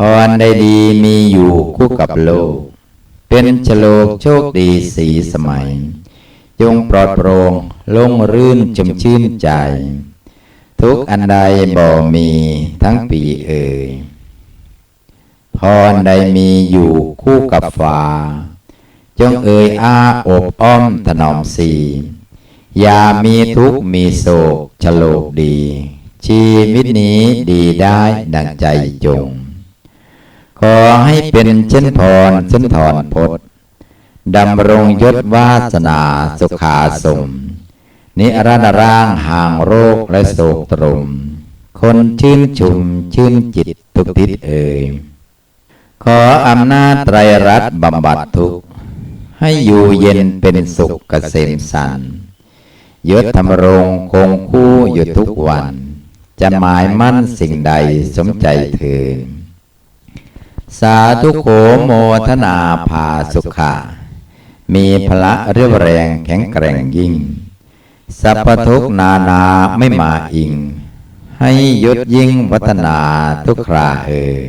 พรได้ดีมีอยู่คู่กับโลก เป็นชโลกโชคดีสีสมัย จงปลอดโปร่งลงรื่นชมชื่นใจ ทุกอันใดบ่มีทั้งปีเอ่ยพรใดมีอยู่คู่กับฟ้า จงเอ่ยอาอบอ้อมถนอมสีอย่ามีทุกข์มีโศกฉโลกดี ชีวิตนี้ดีได้ดังใจจง ขอให้เป็นเช่นพรสุนทรพจน์ดดำรงยศวาสนาสุขาสม นิรันดร์ร่างห่างโรคและโศกตรม คนชื่นชุมชื่นจิตทุกทิศเอ่ยขออำนาจไตรรัตน์บำบัดทุกข์ให้อยู่เย็นเป็นสุขเกษมสันยศธรรมรงคงคู่อยู่ทุกวัน จะหมายมั่นสิ่งใดสมใจเถิด สาธุโขโมทนาภาสุขามีพละเรียบแรงแข็งแกร่งยิ่ง สัพพทุกนานาไม่มาอิง ให้ยุดยิ่งวัฒนาทุกคราเออ